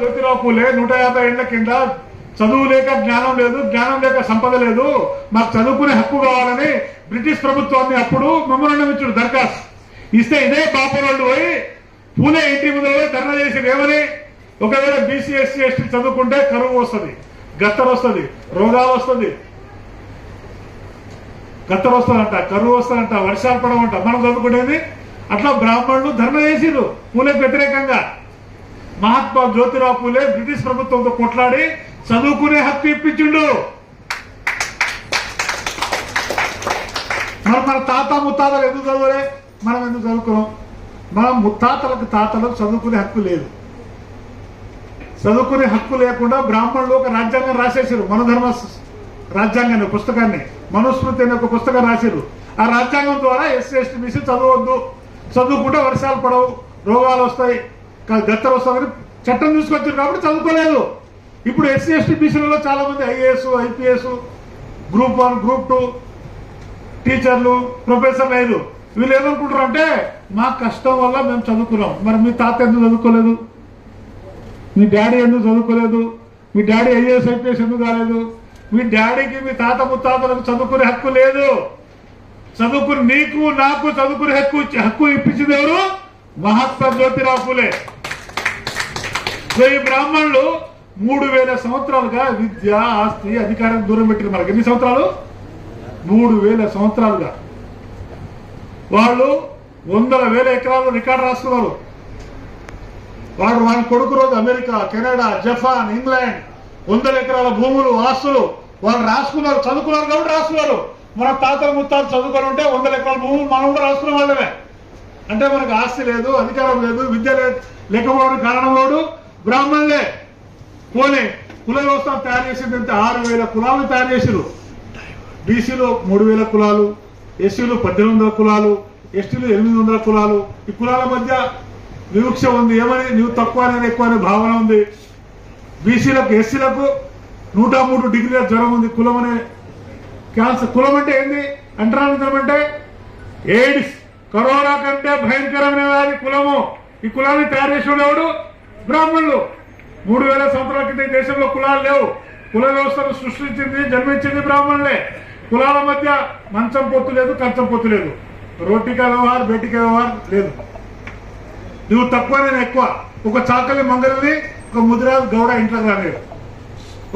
జ్యోతిరావు పూలే నూట యాభై ఏళ్ళ కింద చదువు లేక జ్ఞానం లేదు జ్ఞానం లేక సంపద లేదు. మాకు చదువుకునే హక్కు కావాలని బ్రిటిష్ ప్రభుత్వాన్ని అప్పుడు మెమోరండం ఇచ్చాడు దరఖాస్తు ఇస్తే ఇదే బాపురోళ్ళు పోయి పూలే ఇంటి ముందు ధర్నా చేసి ఏమని ఒకవేళ బీసీ ఎస్సీ ఎస్టీ చదువుకుంటే కరువు వస్తుంది గత్తరు వస్తుంది రోగాలు వస్తుంది. గత్తరు వస్తుందంట కరువు వస్తుందంట వర్షాలు పడమంట మనం చదువుకునేది అట్లా బ్రాహ్మణులు ధర్నా చేసిరు పూలకు వ్యతిరేకంగా. మహాత్మా జ్యోతిరావు పూలే బ్రిటిష్ ప్రభుత్వంతో కొట్లాడి చదువుకునే హక్కు ఇప్పించిండు. మరి మన తాత ముత్తాతలు ఎందుకు చదువులే? మనం ఎందుకు చదువుకున్నాం? మన ముత్తాతలకు తాతలకు చదువుకునే హక్కు లేదు. చదువుకునే హక్కు లేకుండా బ్రాహ్మణులు ఒక రాజ్యాంగం రాసేసారు మనధర్మ రాజ్యాంగాన్ని పుస్తకాన్ని. మనుస్మృతి అనే ఒక పుస్తకం రాశారు ఆ రాజ్యాంగం ద్వారా ఎస్సీ ఎస్టీ బీసీ చదవద్దు. చదువుకుంటే వర్షాలు పడవు రోగాలు వస్తాయి. కానీ గత్తలు చట్టం తీసుకొచ్చారు కాబట్టి చదువుకోలేదు. ఇప్పుడు ఎస్సీ ఎస్టీ బీసీలలో చాలా మంది IAS IPS group one group two టీచర్లు ప్రొఫెసర్లు అయ్యారు వీళ్ళు ఏమనుకుంటారు అంటే మా కష్టం వల్ల మేము చదువుకున్నాం. మరి మీ తాత ఎందుకు చదువుకోలేదు? మీ డాడీ ఎందుకు చదువుకోలేదు? మీ డాడీ ఐఏఎస్ ఐపీఎస్ ఎందుకు కాలేదు? మీ డాడీకి మీ తాత ముత్తాతలకు చదువుకునే హక్కు లేదు. చదువుకుని నీకు నాకు చదువుకునే హక్కు ఇచ్చి- హక్కు ఇప్పించింది ఎవరు? మహాత్మా జ్యోతిరావు పూలే సో ఈ బ్రాహ్మణులు మూడు వేల సంవత్సరాలుగా విద్య ఆస్తి అధికారం దూరం పెట్టిన మనకి. ఎన్ని సంవత్సరాలు? మూడు వేల సంవత్సరాలుగా. వాళ్ళు వందల వేల ఎకరాలు రికార్డు రాస్తున్నారు. వాడు వాళ్ళ కొడుకు రోజు అమెరికా కెనడా జపాన్ ఇంగ్లాండ్ వందల ఎకరాల భూములు ఆస్తులు వాళ్ళు రాసుకున్నారు చదువుకున్నారు కాబట్టి రాస్తున్నారు. మన తాతలు ముత్తాలు చదువుకొని ఉంటే వందల ఎకరాల భూములు మనం కూడా రాసుకున్న వాళ్ళమే. అంటే మనకు ఆస్తి లేదు అధికారం లేదు విద్య లేకపోవడం కారణం వాడు బ్రాహ్మణులే. పోనీ కుల వ్యవస్థ తయారు చేసింది అంటే ఆరు వేల కులాలు తయారు చేసిరు బీసీలు మూడు వేల కులాలు ఎస్సీలు పద్దెనిమిది వందల కులాలు ఎస్టీలు ఎనిమిది వందల కులాలు. ఈ కులాల మధ్య వివక్ష ఉంది. ఏమని? నువ్వు తక్కువ అనేది ఎక్కువ అనే భావన ఉంది. బీసీలకు ఎస్సీలకు నూట మూడు డిగ్రీల జ్వరం ఉంది. కులం అనే క్యాన్సర్ కులం అంటే ఏంది? అంటరానితనం అంటే ఎయిడ్స్. కరోనా కంటే భయంకరమైన వ్యాధి కులము. ఈ కులాన్ని తయారు చేసిన ఎవడు? బ్రాహ్మణులు. మూడు వేల సంవత్సరాల క్రితం దేశంలో కులాలు లేవు. కుల వ్యవస్థను సృష్టించింది జన్మించింది బ్రాహ్మణులే. కులాల మధ్య మంచం పొత్తు లేదు కంచం పొత్తు లేదు. రొట్టిక వ్యవహారం బేటిక వ్యవహారం లేదు. నువ్వు తక్కువ నేను ఎక్కువ. ఒక చాకలి మంగళని ఒక ముదిరాజు గౌడ ఇంట్లోకి రానేడు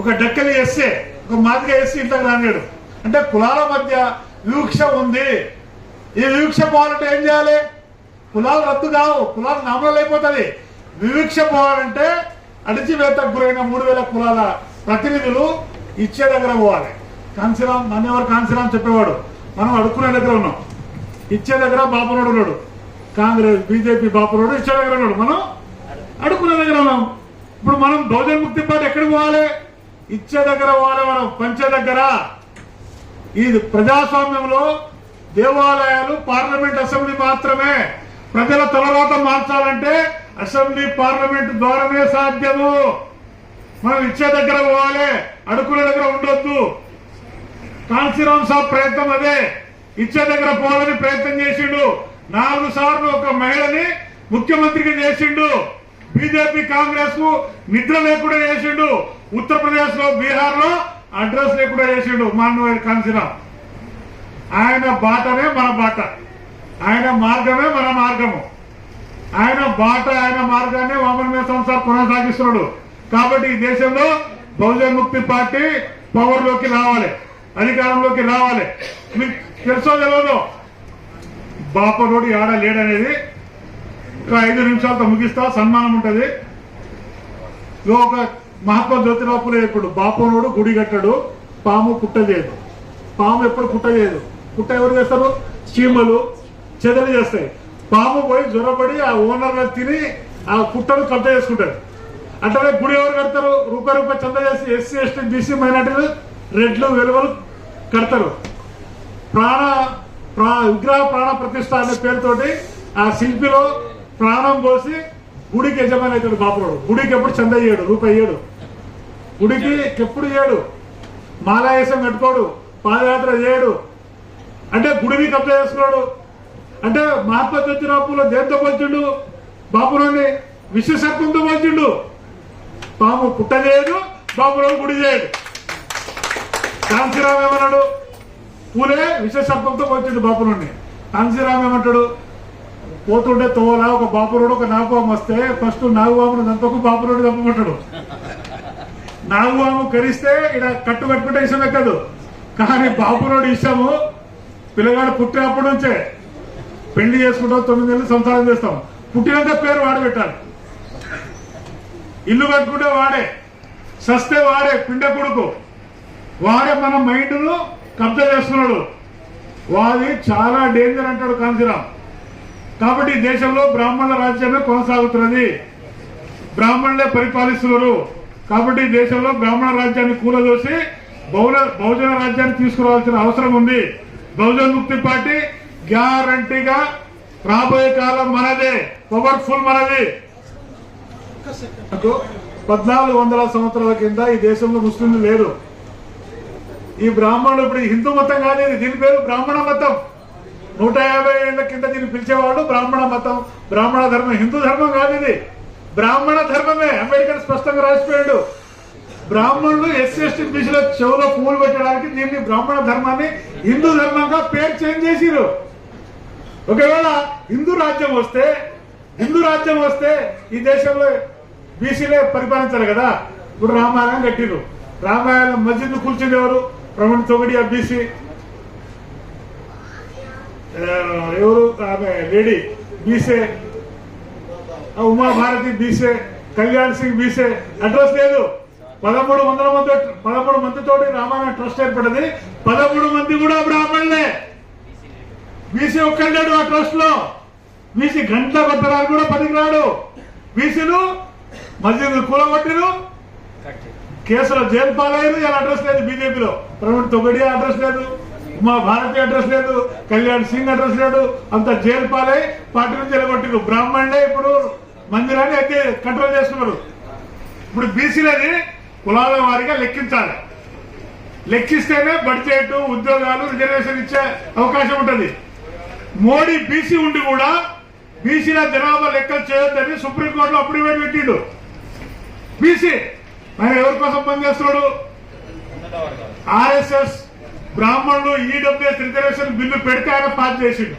ఒక డక్కలి ఎస్సే ఒక మాదిగ ఎస్సీ ఇంట్లోకి రానేడు అంటే కులాల మధ్య వివక్ష ఉంది. ఈ వివక్ష పోవాలంటే ఏం చేయాలి? కులాలు రద్దు కావు. కులాలు నామలు అయిపోతుంది వివక్ష పోవాలంటే అణిచివేతకు గురైన మూడు వేల కులాల ప్రతినిధులు ఇచ్చే దగ్గర పోవాలి. కాంశీరామ్ మన్నెవరు కాంశీరామ్ చెప్పేవాడు? మనం అడుక్కునే దగ్గర ఉన్నాం. ఇచ్చే దగ్గర బాపునాడు ఉన్నాడు. కాంగ్రెస్ బీజేపీ బాపునాడు ఇచ్చే దగ్గర ఉన్నాడు. మనం అడుక్కునే దగ్గర ఉన్నాం. ఇప్పుడు మనం బహుజన్ ముక్తి పార్టీ ఎక్కడికి పోవాలి? ఇచ్చే దగ్గర పోవాలి మనం. పంచే దగ్గర. ఈ ప్రజాస్వామ్యంలో దేవాలయాలు పార్లమెంట్ అసెంబ్లీ మాత్రమే. ప్రజల తలరాత మార్చాలంటే అసెంబ్లీ పార్లమెంట్ ద్వారానే సాధ్యము. మనం ఇచ్చే దగ్గర పోవాలి అడుకుల దగ్గర ఉండొద్దు. కాంశీరామ్ సాబ్ ప్రయత్నం అదే. ఇచ్చే దగ్గర పోవాలని ప్రయత్నం చేసిండు. నాలుగు సార్లు ఒక మహిళని ముఖ్యమంత్రిగా చేసిండు. బీజేపీ కాంగ్రెస్కు నిద్ర లేకుండా చేసిండు. ఉత్తరప్రదేశ్లో బీహార్లో అడ్రస్ లేకుండా చేసిండు మాన్వ కాంశీరామ్ ఆయన బాటనే మన బాట. ఆయన మార్గమే మన మార్గము. ఆయన బాట ఆయన మార్గాన్ని వామన మీద సంసార్ కొనసాగిస్తున్నాడు. కాబట్టి ఈ దేశంలో బహుజన్ ముక్తి పార్టీ పవర్లోకి రావాలి అధికారంలోకి రావాలి. మీకు తెలుసో తెలియదు బాపరోడు ఆడ లేడనేది. ఒక ఐదు నిమిషాలతో ముగిస్తా సన్మానం ఉంటుంది. ఒక మహాత్మా జ్యోతిరావు పూలే ఇప్పుడు బాపనోడు గుడి కట్టాడు పాము పుట్ట చేయదు. పాము ఎప్పుడు పుట్ట చేయదు. పుట్ట ఎవరు చేస్తారు? చీమలు చెదలు చేస్తాయి. పాము పోయి జ్వరపడి ఆ ఓనర్ తిని ఆ పుట్టను కబ్జా చేసుకుంటారు అంటే గుడి ఎవరు కడతారు? రూపాయి రూపాయి చందా చేసి ఎస్సీ ఎస్టీ బీసీ మైనార్టీలు రెడ్లు వెలువలు కడతారు. ప్రాణ ప్రా విగ్రహ ప్రాణ ప్రతిష్ట అనే పేరుతోటి ఆ శిల్పిలో ప్రాణం పోసి గుడికి యజమాని అవుతాడు బాపురాడు గుడికి ఎప్పుడు చంద ఇయ్యాడు? రూపాయి ఇయ్యాడు. గుడికి ఎప్పుడు ఇయ్యాడు? మాలాయసం కట్టుకోడు. పాదయాత్ర చేయడు. అంటే గుడిని కబ్జా చేసుకున్నాడు. అంటే మహాత్మా జ్యోతిరావులో దేంతో పోల్చిండు? బాపురాన్ని విశ్వసత్వంతో పోల్చిండు. పాము పుట్ట చేయదు బాబురావు గుడి చేయడు. కాంతిరామ్ ఏమన్నాడు? పూలే విశ్వసత్వంతో వచ్చిండు బాపు కాంతిరామ్ ఏమంటాడు? పోతుండే తోలా ఒక బాపురుడు ఒక నాగపాము వస్తే ఫస్ట్ నాగబాబును దంతకు బాపురుడు చంపమంటాడు నాగబాబు కరిస్తే ఇక్కడ కట్టు కట్టుకుంటే ఇష్టం ఎక్కదు. కానీ బాపురుడు ఇష్టము పిల్లగాడు పుట్టినప్పటి నుంచే. పెళ్ళి చేసుకుంటాం తొమ్మిది నెలలు సంసారం చేస్తాం. పుట్టినంత పేరు వాడు పెట్టాలి. ఇల్లు కట్టుకుంటే వాడే సస్తే వాడే పిండ కొడుకు. వాడే మన మైండ్ను కబ్జా చేస్తున్నాడు. వాది చాలా డేంజర్ అంటాడు కాంతిరామ్ కాబట్టి దేశంలో బ్రాహ్మణుల రాజ్యమే కొనసాగుతున్నది. బ్రాహ్మణులే పరిపాలిస్తున్నారు. కాబట్టి దేశంలో బ్రాహ్మణ రాజ్యాన్ని కూలదోసి బహుళ బహుజన రాజ్యాన్ని తీసుకురావాల్సిన అవసరం ఉంది. బహుజన ముక్తి పార్టీ గ్యారంటీగా రాబోయే కాలం మనదే పవర్ఫుల్ మనది. పద్నాలుగు వందల సంవత్సరాల కింద ఈ దేశంలో ముస్లింలు లేరు. ఈ బ్రాహ్మణులు ఇప్పుడు హిందూ మతం కానీ దీని పేరు బ్రాహ్మణ మతం. నూట యాభై ఏళ్ళ కింద దీన్ని పిలిచేవాడు బ్రాహ్మణ మతం బ్రాహ్మణ ధర్మం హిందూ ధర్మం కాదు ఇది. బ్రాహ్మణ ధర్మమే అంబేద్కర్ స్పష్టంగా రాసిపోయాడు. బ్రాహ్మణులు ఎస్సీ ఎస్టీ బీసీలో చెవులో పూలు పెట్టడానికి దీన్ని బ్రాహ్మణ ధర్మాన్ని హిందూ ధర్మంగా పేరు చేంజ్ చేసిరు ఒకవేళ హిందూ రాజ్యం వస్తే హిందూ రాజ్యం వస్తే ఈ దేశంలో బీసీలే పరిపాలించాలి కదా? ఇప్పుడు రామాయణం కట్టిరు రామాయణం మస్జిద్ కూర్చుని ఎవరు? ప్రవీణ్ ఆ బీసీ. ఎవరు? ఆమె లేడీ బీసే. ఉమాభారతి బీసే. కళ్యాణ్ సింగ్ బీసే. అడ్రస్ లేదు. పదమూడు వందల మంది పదమూడు మందితోటి రామాయణ ట్రస్ట్ ఏర్పడింది. పదమూడు మంది కూడా బ్రాహ్మణులే. బీసీ ఒక్కడు ఆ ట్రస్ట్లో బీసీ గంట కొట్టడానికి కూడా పనికిరాడు. వీసీలు మస్జిద్ కూలగొట్టిరు. కేసులో జైలు పాలయ్యారు. ఇలా అడ్రస్ లేదు బీజేపీలో. ప్రవీణ్ తొగడి అడ్రస్ లేదు. ఉమా భారతి అడ్రస్ లేదు. కళ్యాణ్ సింగ్ అడ్రస్ లేదు. అంత జైలు పాలై పార్టీ నుంచి ఎలగొట్టిరు బ్రాహ్మణే ఇప్పుడు మందిరాన్ని అయితే కంట్రోల్ చేస్తున్నారు. ఇప్పుడు బీసీలని కులాల వారిగా లెక్కించాలి. లెక్కిస్తేనే బడ్జెట్ ఉద్యోగాలు రిజర్వేషన్ ఇచ్చే అవకాశం ఉంటుంది. మోడీ బీసీ ఉండి కూడా బీసీల జనాభా లెక్కలు చేయొద్దని సుప్రీంకోర్టులో అప్రూవేట్ పెట్టిండు. బీసీ ఆయన ఎవరి కోసం పనిచేస్తున్నాడు? ఆర్ఎస్ఎస్ బ్రాహ్మణులు ఈడబ్ల్యూఎస్ రిజర్వేషన్ బిల్లు పెడితే ఆయన పాస్ చేసిండు.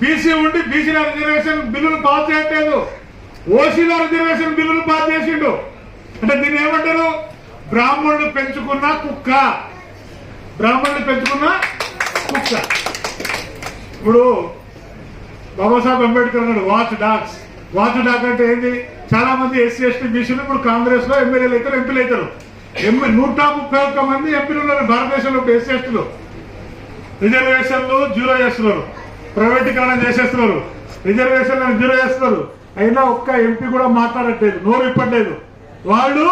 బీసీ ఉండి బీసీల రిజర్వేషన్ బిల్లును పాస్ చేయట్లేదు. ఓసీల రిజర్వేషన్ బిల్లును పాస్ చేసిండు. అంటే దీన్ని ఏమంటారు? బ్రాహ్మణులు పెంచుకున్న కుక్క. బ్రాహ్మణులు పెంచుకున్న కుక్క. ఇప్పుడు బాబాసాహెబ్ అంబేద్కర్ అన్నాడు వాచ్ డాగ్స్ వాచ్ డాగ్ అంటే ఏంది? చాలా మంది ఎస్సీ ఎస్టీ బీసీలు ఇప్పుడు కాంగ్రెస్లో ఎమ్మెల్యేలు అవుతారు ఎంపీలు అవుతారు. నూట ముప్పై ఒక్క మంది ఎంపీలు ఉన్నారు భారతదేశంలో ఎస్సీ ఎస్టీలు రిజర్వేషన్లు జీరో చేస్తున్నారు. ప్రైవేటీకరణ చేసేస్తున్నారు. రిజర్వేషన్లను జీరో చేస్తున్నారు. అయినా ఒక్క ఎంపీ కూడా మాట్లాడట్లేదు నోరు ఇప్పట్లేదు వాళ్ళు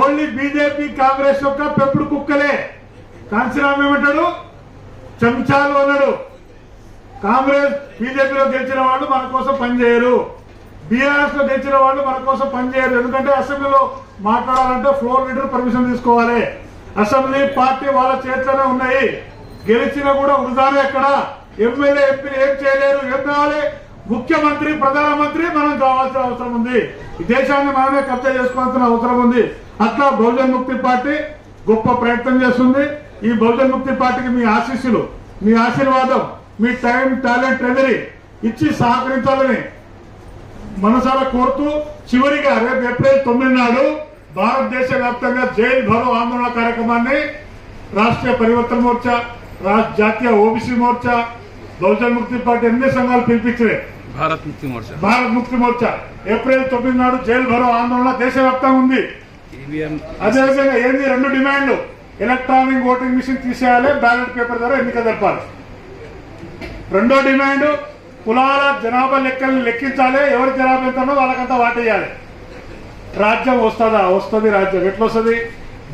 ఓన్లీ బీజేపీ కాంగ్రెస్ యొక్క పెప్పుడు కుక్కలే. కాంచీరామ్ ఏమంటాడు? చెంచాలు అన్నాడు. కాంగ్రెస్ బీజేపీలో గెలిచిన వాళ్ళు మన కోసం పనిచేయరు. బీఆర్ఎస్లో గెలిచిన వాళ్ళు మన కోసం పనిచేయరు. ఎందుకంటే అసెంబ్లీలో మాట్లాడాలంటే ఫ్లోర్ లీడర్ పర్మిషన్ తీసుకోవాలి. అసెంబ్లీ పార్టీ వాళ్ళ చేతిలోనే ఉన్నాయి. గెలిచినా కూడా వృధానే ఎక్కడ ఎమ్మెల్యే ఎంపీలు ఏం చేయలేరు. ఏం కావాలి? ముఖ్యమంత్రి ప్రధానమంత్రి మనం కావాల్సిన అవసరం ఉంది. ఈ దేశాన్ని మనమే కబ్జా చేసుకోవాల్సిన అవసరం ఉంది. అట్లా బహుజన్ ముక్తి పార్టీ గొప్ప ప్రయత్నం చేస్తుంది. ఈ బహుజన్ ముక్తి పార్టీకి మీ ఆశీస్సులు మీ ఆశీర్వాదం. మీ టైం టాలెంట్ ట్రెజరీ ఇచ్చి సహకరించాలని మనసారా కోరుతూ చివరిగా రేపు ఏప్రిల్ తొమ్మిది నాడు భారతదేశ వ్యాప్తంగా జైల్ భరో ఆందోళన కార్యక్రమాన్ని రాష్ట్రీయ పరివర్తన మోర్చా రాష్ట్ర జాతీయ ఓబీసీ మోర్చా బహుజన్ ముక్తి పార్టీ అన్ని సంఘాలు పిలిపించినాయి. భారత్ ముక్తి మోర్చా. భారత్ ముక్తి మోర్చా. ఏప్రిల్ తొమ్మిది నాడు జైల్ భరో ఆందోళన దేశవ్యాప్తంగా ఉంది. అదేవిధంగా ఏంది? రెండు డిమాండ్లు. ఎలక్ట్రానిక్ ఓటింగ్ మిషన్ తీసేయాలి బ్యాలెట్ పేపర్ ద్వారా ఎన్నిక జరపాలి. రెండో డిమాండ్ కులాల జనాభా లెక్కల్ని లెక్కించాలి. ఎవరి జనాభా ఎంత వాళ్ళకంతా వాటేయాలి. రాజ్యం వస్తుందా? వస్తుంది రాజ్యం. ఎట్లా వస్తుంది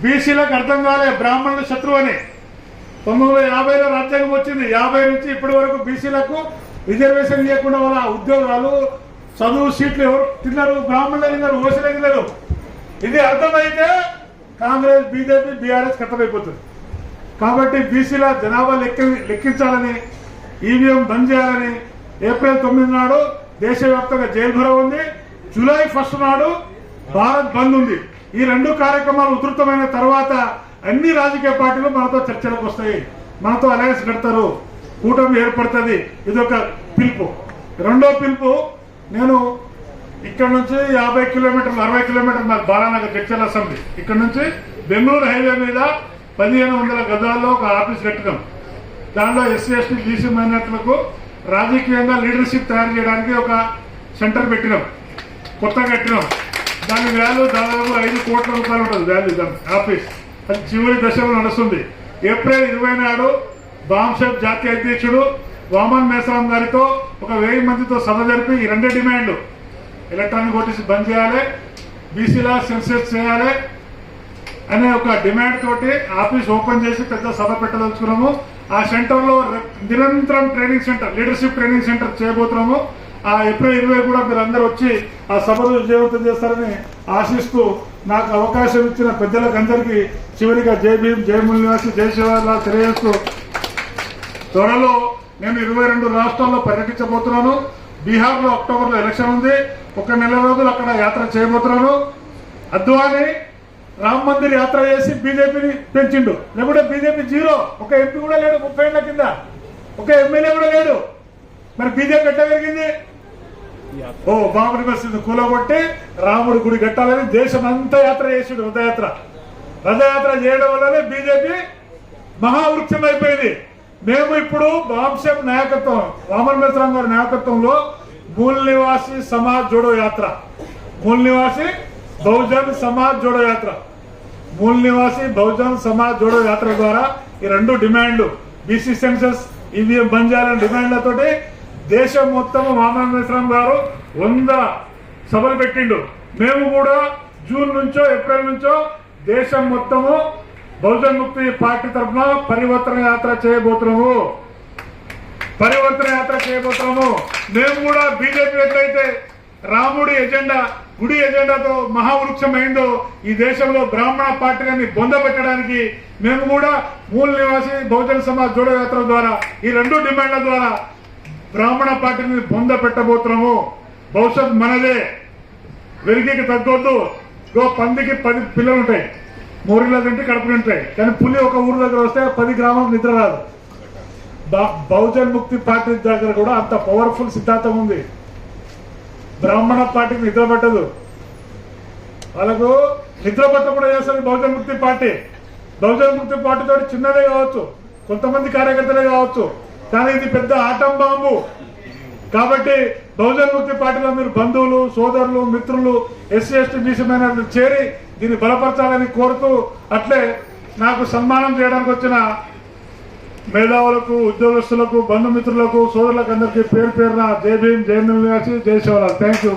బీసీలకు అర్థం కాలే బ్రాహ్మణులు శత్రువు అని. తొమ్మిది వందల యాభైలో రాజ్యాంగం వచ్చింది. యాభై నుంచి ఇప్పటి వరకు బీసీలకు రిజర్వేషన్ చేయకుండా వాళ్ళ ఉద్యోగాలు చదువు సీట్లు ఎవరు తిన్నారు? బ్రాహ్మణులు తిన్నారు ఓసీలు తిన్నారు. ఇది అర్థమైతే కాంగ్రెస్ బీజేపీ బీఆర్ఎస్ కట్టమైపోతుంది. కాబట్టి బీసీల జనాభా లెక్క లెక్కించాలని ఈవీఎం బంద్ చేయాలని ఏప్రిల్ తొమ్మిది నాడు దేశవ్యాప్తంగా జైలు ఉంది. జూలై ఫస్ట్ నాడు భారత్ బంద్ ఉంది. ఈ రెండు కార్యక్రమాలు ఉధృతమైన తర్వాత అన్ని రాజకీయ పార్టీలు మనతో చర్చలకు వస్తాయి. మనతో అలయన్స్ కడతారు. కూటమి ఏర్పడుతుంది. ఇది ఒక పిలుపు. రెండో పిలుపు నేను ఇక్కడ నుంచి యాభై కిలోమీటర్లు అరవై కిలోమీటర్లు నాకు బాలానగర్ జడ్చల్ అసెంబ్లీ. ఇక్కడ నుంచి బెంగళూరు హైవే మీద పదిహేను వందల గజాల్లో ఒక ఆఫీస్ కట్టుకున్నాం. దానిలో ఎస్సీ ఎస్టీ బీసీ మైనార్టీలకు రాజకీయంగా లీడర్షిప్ తయారు చేయడానికి ఒక సెంటర్ పెట్టినాం. కొత్తగా కట్టినాం. దాని వాల్యూ దాదాపు ఐదు కోట్ల రూపాయలు ఉంటుంది వాల్యూ దాని ఆఫీస్ అది చివరి దశలో నడుస్తుంది. ఏప్రిల్ ఇరవై నాడు బాంసెట్ జాతీయ అధ్యక్షుడు వామన్ మేసరాం గారితో ఒక వెయ్యి మందితో సభ జరిపి ఈ రెండే డిమాండ్లు. ఎలక్ట్రానిక్ ఓటీసీ బంద్ చేయాలి బీసీలా సెన్సెస్ చేయాలి అనే ఒక డిమాండ్ తోటి ఆఫీస్ ఓపెన్ చేసి పెద్ద సభ పెట్టదలుచుకున్నాము. ఆ సెంటర్లో నిరంతరం training centre leadership training centre చేయబోతున్నాము. ఆ ఏప్రిల్ ఇరవై కూడా మీరందరూ వచ్చి ఆ సభను విజయవంతం చేస్తారని ఆశిస్తూ నాకు అవకాశం ఇచ్చిన పెద్దలకు అందరికీ చివరిగా జై భీమ్ జై మునివాసి జై శివరాజ్ తెలియజేస్తూ త్వరలో నేను ఇరవై రెండు రాష్ట్రాల్లో పర్యటించబోతున్నాను. బీహార్లో అక్టోబర్లో ఎలక్షన్ ఉంది. ఒక నెల రోజులు అక్కడ యాత్ర చేయబోతున్నాను. అద్వానీ రామ్ మందిర్ యాత్ర చేసి బీజేపీని పెంచిండు. లేకుంటే బీజేపీ జీరో. ఒక ఎంపీ కూడా లేడు ముప్పై ఏళ్ళ కింద. ఒక ఎమ్మెల్యే కూడా లేడు. మరి బీజేపీ ఎట్లా పెరిగింది? ఓ బాబుని పరిస్థితి కూలగొట్టి రాముడి గుడి కట్టాలని దేశం అంతా యాత్ర చేసిండు రథయాత్ర. రథయాత్ర చేయడం వల్లనే బీజేపీ మహావృక్షం అయిపోయింది మేము ఇప్పుడు బాంశం నాయకత్వం వామన్ మిశ్రాం గారి నాయకత్వంలో మూల్ నివాసి సమాజ్ జోడో యాత్ర. మూల్ నివాసి బహుజన్ సమాజ్ జోడో యాత్ర. మూల్ నివాసి బహుజన్ సమాజ్ జోడో యాత్ర ద్వారా ఈ రెండు డిమాండ్లు బీసీ సెన్సెస్ ఈవీఎం బంద్ చేయాలనే డిమాండ్లతోటి దేశం మొత్తం వామన్ మిశ్రాం గారు వంద సభలు పెట్టిండు. మేము కూడా జూన్ నుంచో ఏప్రిల్ నుంచో దేశం మొత్తము బహుజన్ ముక్తి పార్టీ తరఫున పరివర్తన యాత్ర చేయబోతున్నాము. పరివర్తన యాత్ర చేయబోతున్నాము. మేము కూడా బీజేపీ ఎట్లయితే రాముడి ఎజెండా గుడి ఎజెండాతో మహావృక్షమైందో ఈ దేశంలో బ్రాహ్మణ పార్టీలని బొందపెట్టడానికి మేము కూడా మూల నివాసి బహుజన సమాజ్ జోడో యాత్ర ద్వారా ఈ రెండు డిమాండ్ల ద్వారా బ్రాహ్మణ పార్టీని బొంద పెట్టబోతున్నాము భవిష్యత్ మనదే. వెలిగికి తగ్గొద్దు. గో పందికి పది పిల్లలు ఉంటాయి మూరిలో తింటే కడుపులు ఉంటాయి. కానీ పులి ఒక ఊరు దగ్గర వస్తే పది గ్రామం నిద్ర రాదు. బహుజన్ ముక్తి పార్టీ దగ్గర కూడా అంత పవర్ఫుల్ సిద్ధాంతం ఉంది. బ్రాహ్మణ పార్టీకి నిద్ర పట్టదు. వాళ్ళకు నిద్ర పట్టకుండా చేస్తారు బహుజన ముక్తి పార్టీ. బహుజన ముక్తి పార్టీతో చిన్నదే కావచ్చు కొంతమంది కార్యకర్తలే కావచ్చు కానీ ఇది పెద్ద ఆటం బాంబు. కాబట్టి బహుజన ముక్తి పార్టీలో మీరు బంధువులు సోదరులు మిత్రులు ఎస్సీ ఎస్టీ బీసీ మైనార్టీలు చేరి దీన్ని బలపరచాలని కోరుతూ అట్లే నాకు సన్మానం చేయడానికి వచ్చిన మేధావులకు ఉద్యోగస్తులకు బంధుమిత్రులకు సోదరులకు అందరికీ పేరు పేరున జై భీమ్ జై మిల్లియాసి జై శివరాజ్. Thank you